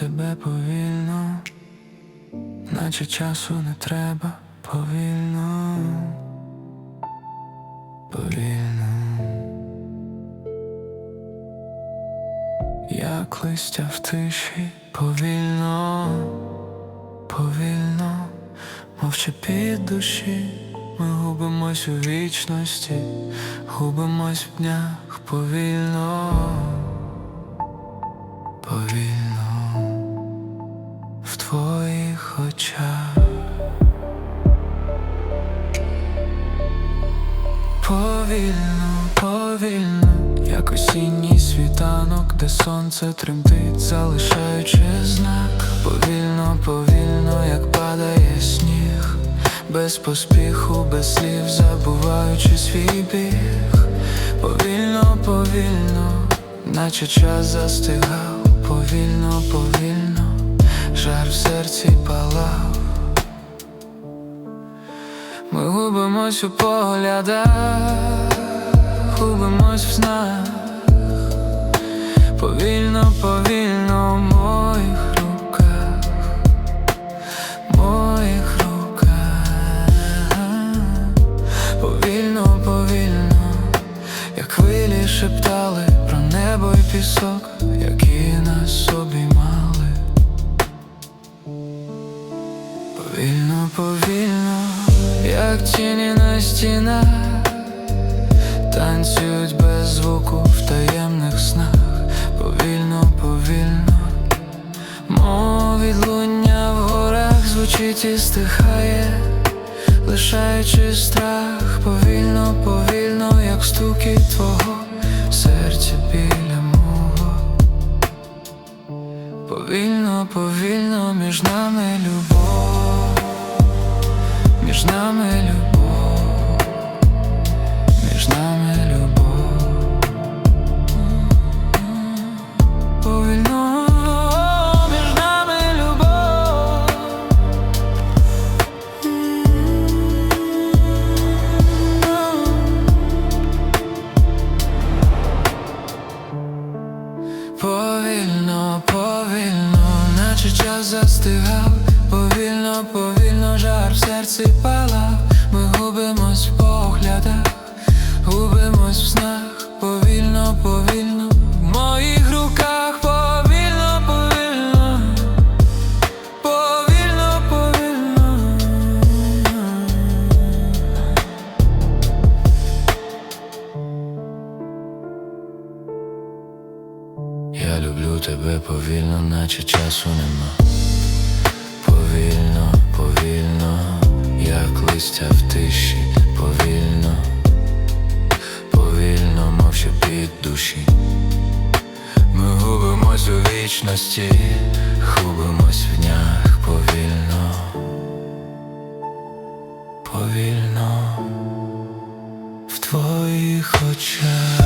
тебе повільно, наче часу не треба повільно, повільно, як листя в тиші, повільно, повільно, мовчи під душі, ми губимось у вічності, губимось в днях повільно повільно в твоїх очах. Повільно, повільно, як осінній світанок, де сонце тремтить, залишаючи знак. Повільно, повільно, як падає сніг, без поспіху, без слів, забуваючи свій біг. Повільно, повільно, наче час застигав, повільно, повільно, жар в серці палав. Ми губимось у поглядах, губимось в снах, повільно, повільно в моїх руках, моїх руках, повільно, повільно, як хвилі шептали про небо і пісок, які нас обіймали. Повільно, повільно, як тіні на стінах, танцюють без звуку в таємних снах, повільно, повільно, мов відлуння в горах звучить і стихає, лишаючи страх, повільно, повільно, як стуки твого серця біля мого. Повільно, повільно між нами між нами любов, між нами любов. Повільно між нами любов. Повільно, повільно, наче час застигав, жар в серці палав, ми губимось в поглядах, губимось в снах, повільно, повільно, в моїх руках, повільно, повільно, повільно, повільно. Я люблю тебе повільно, наче часу нема. Повільно, слабкість, а в тиші повільно, повільно, мовче під душі. Ми губимось у вічності, хубимось в днях повільно, повільно в твоїх очах.